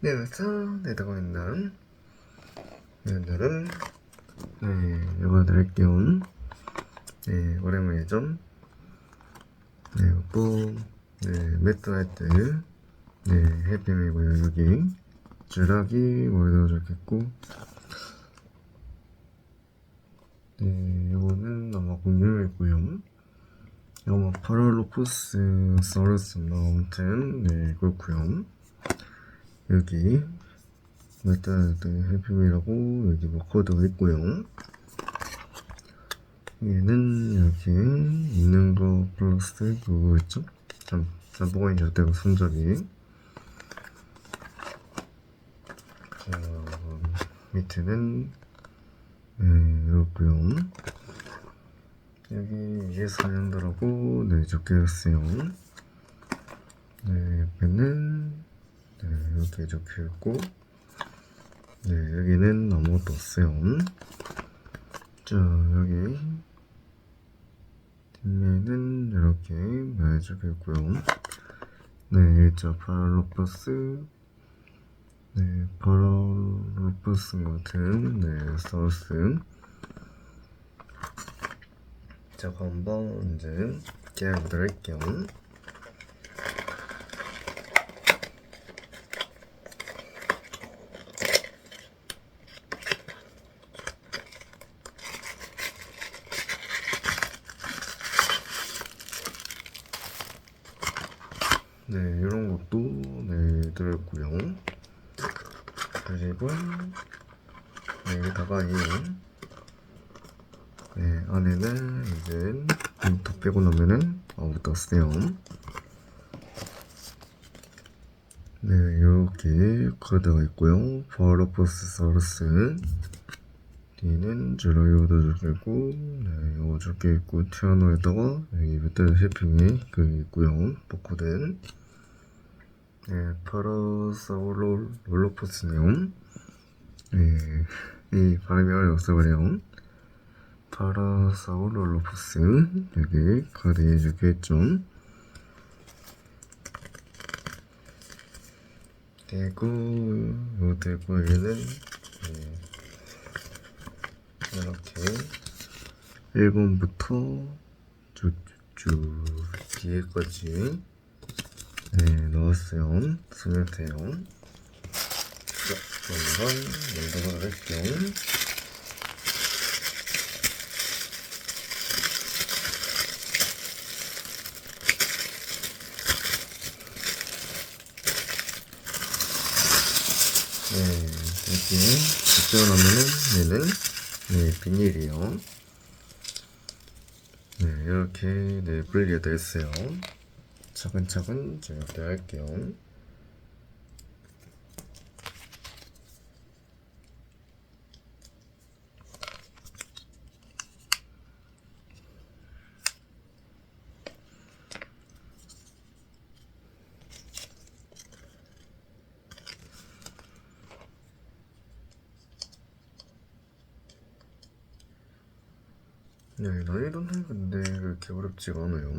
네, 그래서 내다가 있는 네, 오늘은 네, 요거 드릴게요. 네. 네, 또 네, 매트나이트 네, 해피미고요 여기 주락이 월드어졌겠고 네, 요거는 아마 공룡이고요. 영어 파랄로푸스 서르스 아무튼 네 그렇고요 여기 일단 해피미라고 여기 뭐 코드가 있고요. 얘는 여기 있는 거 플러스 그거 있죠? 잠, 있을 때고 손잡이. 자 밑에는 네 이렇고요. 여기 이게 4년도라고 네 적혀있어요. 네 옆에는 네 이렇게 적혀있고. 네 여기는 아무것도 없어요. 자 여기. 뒷면은 이렇게 네 적혀있고요. 네 자, 파랄로퍼스. 네 파랄로퍼스 같은 네 서스. 자, 한번 이제 할게요. 네, 이런 것도 네 들었고요. 그리고 네, 여기다가 이 네, 안에는 이제 더 빼고 나면은 아무것도 없어요. 네, 이렇게 카드가 있고요. 바로포스사우루스 뒤는 제로이오도 적혀있고 네, 이거 적혀있고 티아노에다가 여기 멧돼지 셰핑이 그 있고요. 포코든 네, 파라사우로 롤로포스네요. 네, 이 발음이 어려워서 그래요. 파라사우 롤로푸스 여기 카드에 적혀있죠 대구 요 대구에는 네, 이렇게. 1번부터 쭉쭉 뒤에까지. 네 넣었어요. 스멜트예요 자 그럼 먼저 할게요. 네, 이렇게 붙여놓으면은 얘는 네, 비닐이요. 네, 이렇게 네, 분리가 됐어요. 차근차근 제가 할게요. 네, 난이도는 근데 그렇게 어렵지가 않아요.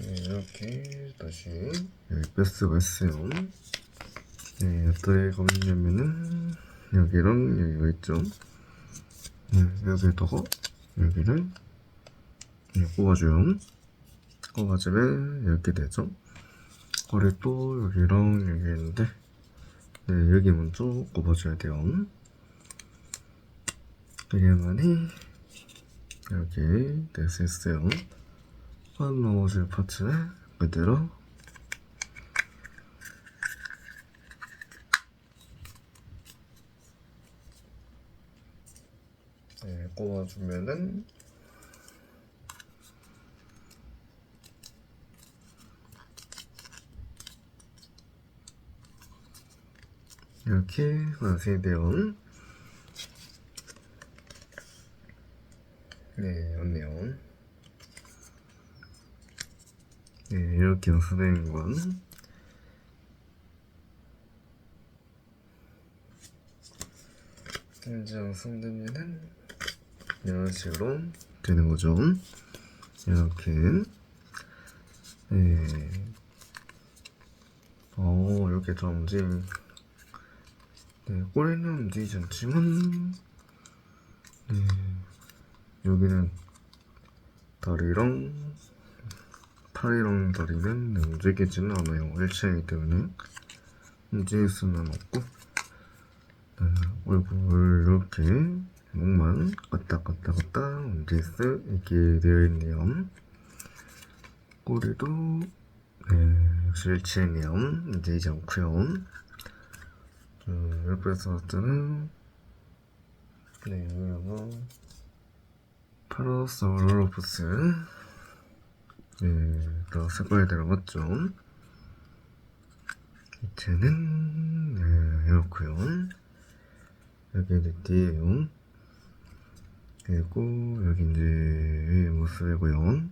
네, 이렇게 다시 여기 패스가 있어요. 네, 어떻게 가면냐면은 여기랑 여기가 있죠. 네, 여기에다가 여기를 네, 꼽아줘요. 꼽아주면 이렇게 되죠. 그리고 또 여기랑 여기 있는데 네, 여기 먼저 꼽아줘야 돼요. 여기만이 수 있어요. 한 넘어질 파츠는 그대로 네, 꼽아주면은 이렇게 완성돼요. 네, 좋네요. 네, 이렇게 완성된 건 이제 완성되면은 이런 식으로 되는 거죠. 이렇게 네. 어 이렇게 좀 움직 네, 꼬리는 움직이지 않지만 네, 여기는 다리랑 팔이랑 다리는 네, 움직이지는 않아요. 일체이기 때문에. 움직일 수는 없고. 네, 얼굴 이렇게 목만 왔다 갔다 갔다 움직일 수 있게 되어 있네요. 꼬리도 네, 일체이네요 움직이지 않고요 음, 옆에서 때는 네, 여기가 파라사우루로프스. 네, 더 색깔이 들어갔죠 이체는 네, 이렇고요. 여기 이제 뒤에요 그리고 여기 이제 위의 모습이고요. 네,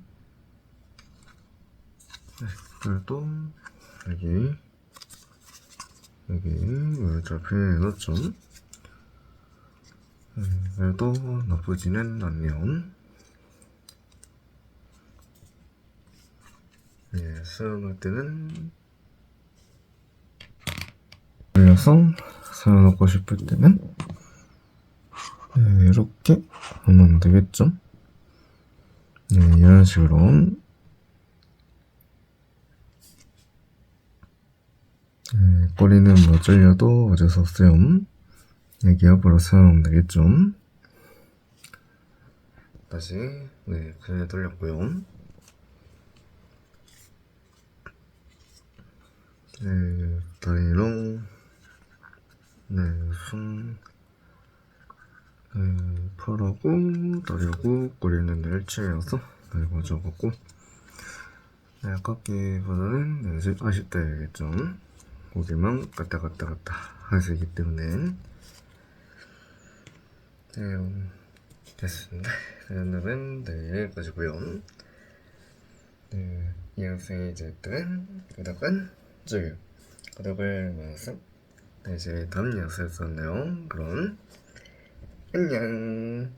그리고 여기 여기 잘 표현해놨죠 네, 그래도 나쁘지는 않네요. 네, 사용할 때는 올려서 사용하고 싶을 때는 네, 이렇게 하면 되겠죠? 네, 이런 식으로 네, 꼬리는 뭐 잘려도 어쩔 수 여기 옆으로 사용하면 되겠죠 다시 네, 그냥 돌렸고요 네, 다리로 네, 손 네, 팔하고 다리하고 꼬리는 일체여서 네, 맞아갖고 네, 아깝기보다는 네, 아쉽다 해야겠죠 고개만 갔다 갔다 갔다 할 수 있기 때문에. 네, 음, 됐습니다. 오늘은 네, 여기까지고요. 네, 이 영상이 이제 뜨면 구독은 쭉 구독을 눌러서 네, 이제 다음 영상에서 만나요. 그럼 안녕